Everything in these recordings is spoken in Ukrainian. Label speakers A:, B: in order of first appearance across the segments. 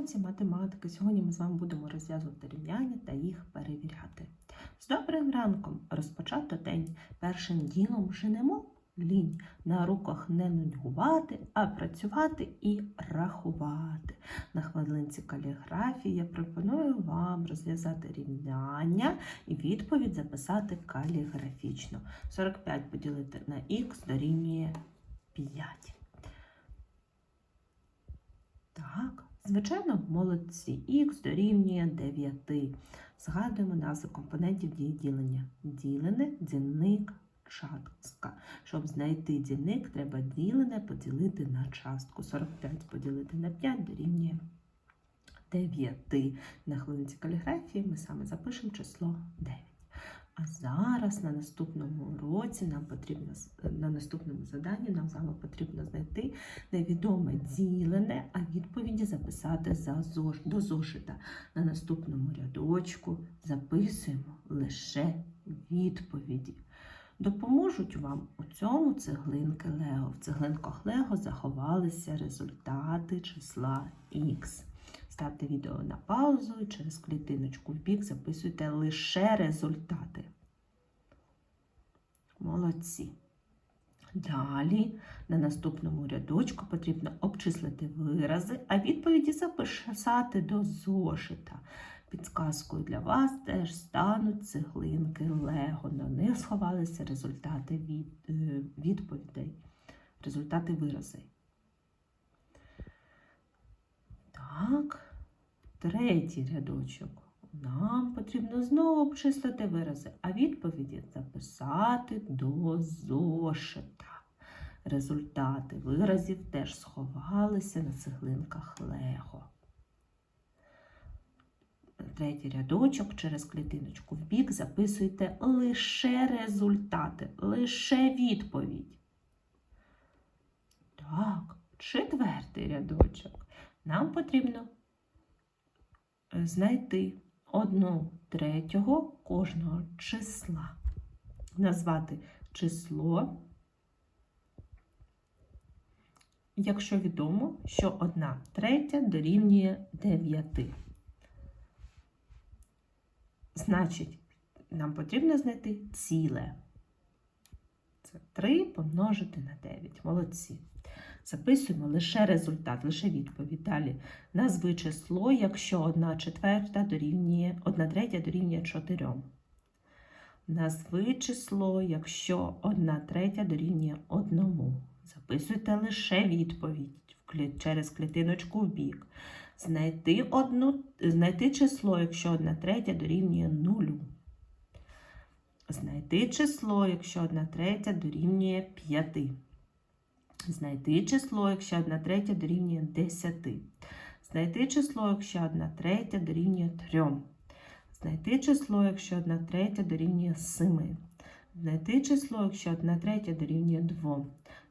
A: уроці математики. Сьогодні ми з вами будемо розв'язувати рівняння та їх перевіряти. З добрим ранком розпочато день. Першим ділом женемо лінь. На руках не нудьгувати, а працювати і рахувати. На хвилинці каліграфії я пропоную вам розв'язати рівняння і відповідь записати каліграфічно. 45 поділити на х дорівнює 5. Так, звичайно, молодці. Х дорівнює 9. Згадуємо назви компонентів дії ділення. Ділене, дільник, частка. Щоб знайти дільник, треба ділене поділити на частку. 45 поділити на 5 дорівнює 9. На хвилинці каліграфії ми саме запишемо число 9. А зараз на наступному уроці нам потрібно на наступному заданні нам з вами потрібно знайти невідоме ділене, а відповіді записати за зош- до зошита. На наступному рядочку записуємо лише відповіді. Допоможуть вам у цьому цеглинки Лего. В цеглинках Лего заховалися результати числа Х. Ставте відео на паузу і через клітиночку в бік записуйте лише результати. Молодці. Далі на наступному рядочку потрібно обчислити вирази, а відповіді записати до зошита. Підсказкою для вас теж стануть цеглинки Лего. На них сховалися результати від, е, відповідей, результати виразів. Так, третій рядочок. Нам потрібно знову обчислити вирази, а відповіді записати до зошита. Результати виразів теж сховалися на цеглинках Лего. Третій рядочок через клітиночку в бік записуйте лише результати, лише відповідь. Так, четвертий рядочок. Нам потрібно знайти одну третього кожного числа. Назвати число, якщо відомо, що одна третя дорівнює 9. Значить, нам потрібно знайти ціле. Це 3 помножити на 9. Молодці. Записуємо лише результат, лише відповідь. Далі назви число, якщо 1 четверта дорівнює, 1 третя дорівнює 4. Назви число, якщо 1 третя дорівнює 1. Записуйте лише відповідь через клітиночку в бік. Знайти, одну, знайти число, якщо 1 третя дорівнює 0. Знайти число, якщо 1 третя дорівнює 5. Знайти число, якщо 1 третя дорівнює 10. Знайти число, якщо 1 третя дорівнює 3. Знайти число, якщо 1 третя дорівнює 7. Знайти число, якщо 1 третя дорівнює 2.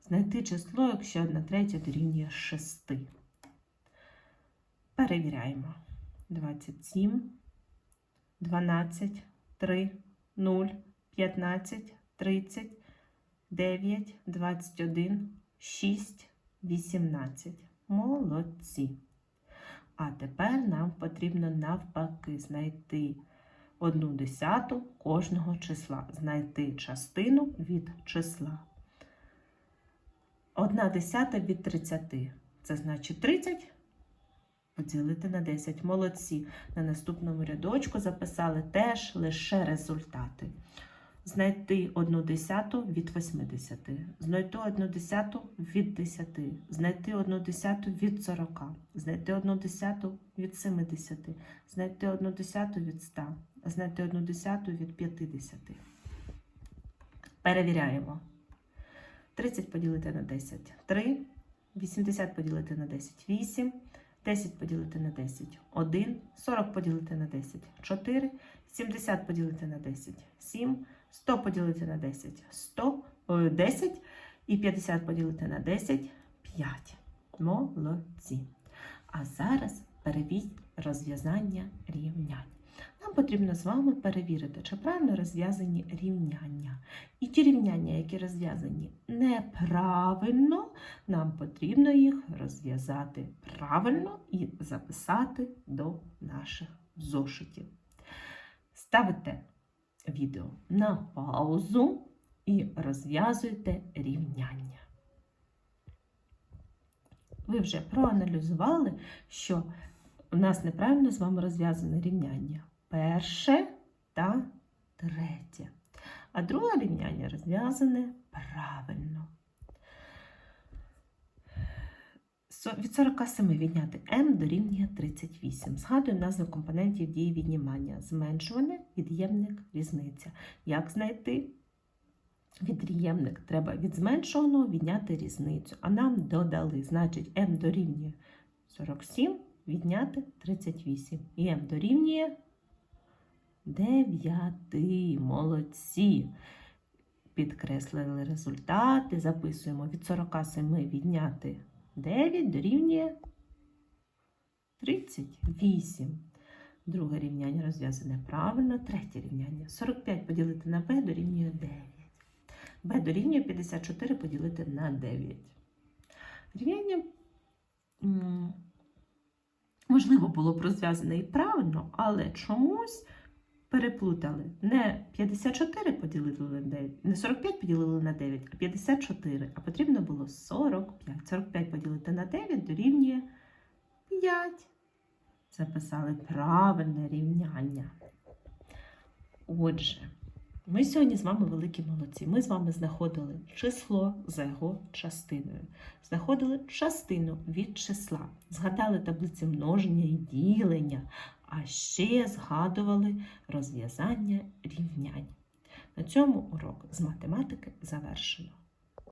A: Знайти число, якщо 1 третя дорівнює 6. Перевіряємо. 27, 12, 3, 0, 15, 30, 9, 21, 6, 18. Молодці. А тепер нам потрібно навпаки знайти одну десяту кожного числа. Знайти частину від числа. Одна десята від 30. Це значить 30 поділити на 10. Молодці. На наступному рядочку записали теж лише результати. Знайти одну десяту від 80. Знайти одну десяту від 10. Знайти одну десяту від 40. Знайти одну десяту від 70. Знайти одну десяту від 100. Знайти одну десяту від 50. Перевіряємо. 30 поділити на 10 3. 80 поділити на 10 8. 10 поділити на 10 1. 40 поділити на 10 4. 70 поділити на 10 7. 100 поділити на 10 100, 10 і 50 поділити на 10 5. Молодці. А зараз перевіть розв'язання рівнянь. Нам потрібно з вами перевірити, чи правильно розв'язані рівняння. І ті рівняння, які розв'язані неправильно, нам потрібно їх розв'язати правильно і записати до наших зошитів. Ставите відео на паузу і розв'язуйте рівняння. Ви вже проаналізували, що у нас неправильно з вами розв'язане рівняння. Перше та третє. А друге рівняння розв'язане правильно. Від 47 відняти m дорівнює 38. Згадуємо назву компонентів дії віднімання. Зменшуване, від'ємник, різниця. Як знайти від'ємник? Треба від зменшуваного відняти різницю. А нам додали, значить, m дорівнює 47, відняти 38. І m дорівнює 9. Молодці. Підкреслили результати. Записуємо від 47 відняти 9 дорівнює 38. Друге рівняння розв'язане правильно. Третє рівняння. 45 поділити на b дорівнює 9. b дорівнює 54 поділити на 9. Рівняння можливо було б розв'язане і правильно, але чомусь переплутали. Не 54 поділили на 9, не 45 поділили на 9, а 54. А потрібно було 45. 45 поділити на 9 дорівнює 5. Записали правильне рівняння. Отже, ми сьогодні з вами великі молодці. Ми з вами знаходили число за його частиною. Знаходили частину від числа. Згадали таблиці множення і ділення, а ще згадували розв'язання рівнянь. На цьому урок з математики завершено.